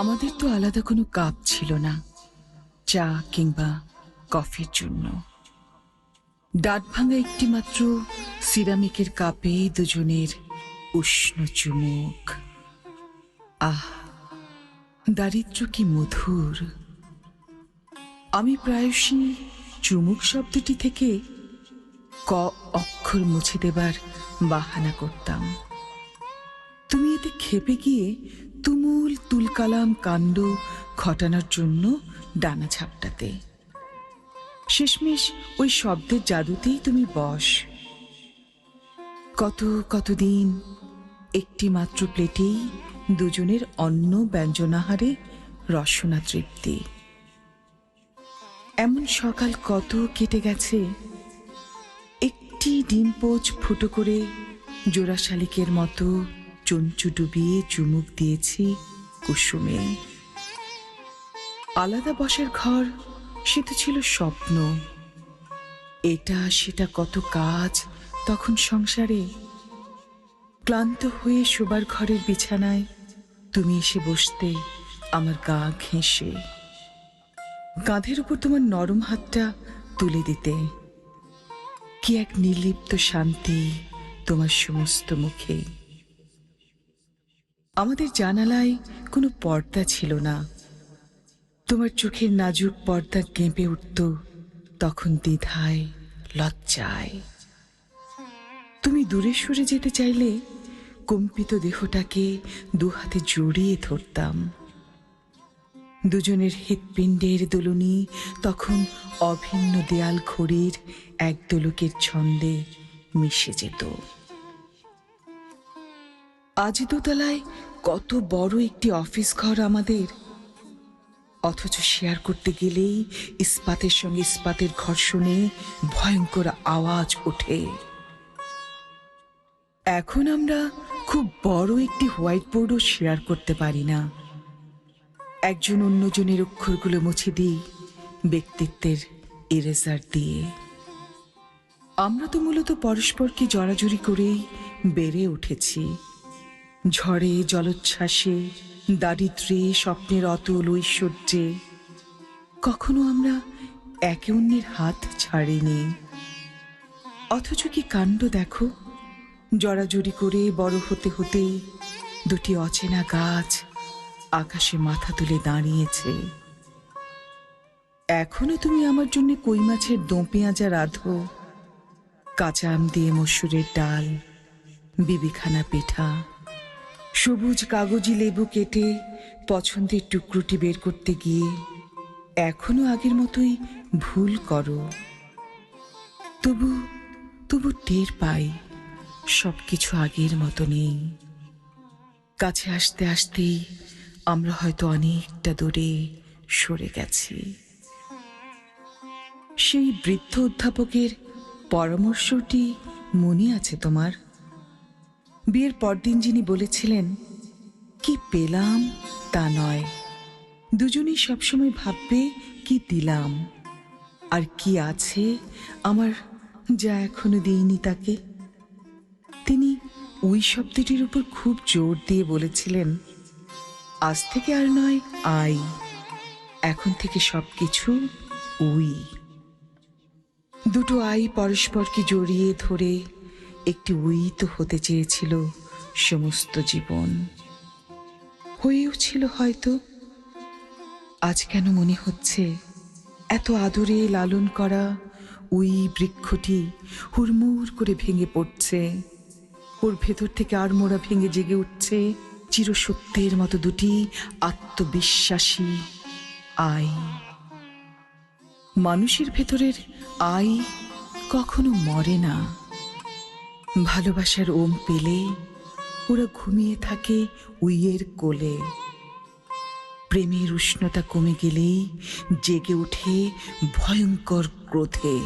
আমাদের তো আলাদা কোনো কাপ ছিল না, চা কিংবা কফির জন্য। ডাট ভাঙা একটি মাত্র সিরামিকের কাপে দুজনের উষ্ণ চুমুক। আহ দারিদ্র কি মধুর। আমি প্রায়শই চুমুক শব্দটি থেকে ক অক্ষর মুছে দেবার বাহানা করতাম। তুমি এতে খেপে গিয়ে তুমুল তুলকালাম কাণ্ড ঘটানোর জন্য ডানা ঝাপটাতে। শেষমেশ ওই শব্দের জাদুতেই তুমি বস। কত কতদিন একটি মাত্র প্লেটেই দুজনের অন্ন ব্যঞ্জনাহারে রসনা তৃপ্তি। এমন সকাল কত কেটে গেছে। একটি ডিম পোচ ফুটো করে জোড়া শালিকের মতো চঞ্চু ডুবিয়ে চুমুক দিয়েছি। কুসুমে। আলাদা বসার ঘর, সে তো ছিল স্বপ্ন। এটা সেটা কত কাজ তখন সংসারে। ক্লান্ত হয়ে শোবার ঘরের বিছানায় তুমি এসে বসতে আমার গা ঘেঁষে। কাঁধের উপর তোমার নরম হাতটা তুলে দিতে। কি এক নির্লিপ্ত শান্তি তোমার সমস্ত মুখে। আমাদের জানালায় কোনো পর্দা ছিল না। তোমার চোখের নাজুক পর্দা কেঁপে উঠত, তখন দ্বিধায়, লজ্জায়। তুমি দূরে সরে যেতে চাইলে কম্পিত দেহটাকে দুহাতে জড়িয়ে ধরতাম। দুজনের হৃৎপিণ্ডের দোলনি তখন অভিন্ন দেয়াল ঘড়ির এক দোলকের ছন্দে মিশে যেত। আজ দোতলায় কত বড় একটি অফিস ঘর আমাদের। অথচ শেয়ার করতে গেলেই ইস্পাতের সঙ্গে ইস্পাতের ঘর্ষণে ভয়ঙ্কর আওয়াজ ওঠে। এখন আমরা খুব বড় একটি হোয়াইট বোর্ডও শেয়ার করতে পারি না। একজন অন্যজনের অক্ষরগুলো মুছে দিই ব্যক্তিত্বের ইরেজার দিয়ে। আমরা তো মূলত পরস্পরকে জড়াজড়ি করেই বেড়ে উঠেছি। ঝড়ে, জলোচ্ছ্বাসে দারিদ্রে স্বপ্নের অতুল ঐশ্বর্যে। কখনো আমরা একে অন্যের হাত ছাড়িনি। অথচ কি কাণ্ড দেখো? জড়াজড়ি করে বড় হতে হতে দুটি অচেনা গাছ আকাশে মাথা তুলে দাঁড়িয়েছে। এখনও তুমি আমার জন্য কই মাছের দো পেঁয়াজা রাধো? কাঁচা আম দিয়ে মসুরের ডাল, বিবিখানা পিঠা সবুজ কাগজি লেবু কেটে পছন্দের টুকরোটি বের করতে গিয়ে এখনও আগের মতোই ভুল করো। তবু তবু টের পাই সব কিছু আগের মতো নেই। কাছে আসতে আসতেই আমরা হয়তো অনেকটা দূরে সরে গেছি। সেই বৃদ্ধ অধ্যাপকের পরামর্শটি মনে আছে তোমার? বিয়ের পরদিন যিনি বলেছিলেন, কি পেলাম তা নয়। দুজনেই সবসময় ভাববে, কি দিলাম? আর কি আছে আমার যা এখনও দিইনি তাকে? তিনি ওই শব্দটির উপর খুব জোর দিয়ে বলেছিলেন, আজ থেকে আর নয়, আই। এখন থেকে সব কিছু উই। দুটো আই পরস্পরকে জড়িয়ে ধরে একটি উই তো হতে চেয়েছিল সমস্ত জীবন। হয়েও ছিল হয়তো। আজ কেন মনে হচ্ছে এত আদরে লালন করা উই বৃক্ষটি হুড়মুড় করে ভেঙে পড়ছে। ওর ভেতর থেকে আর মোড়া ভেঙে জেগে উঠছে চিরসত্যের মতো দুটি আত্মবিশ্বাসী আই। মানুষের ভেতরের আই কখনো মরে না। ভালোবাসার ওম পেলে ওরা ঘুমিয়ে থাকে উইয়ের কোলে। প্রেমের উষ্ণতা কমে গেলেই জেগে ওঠে ভয়ঙ্কর ক্রোধে।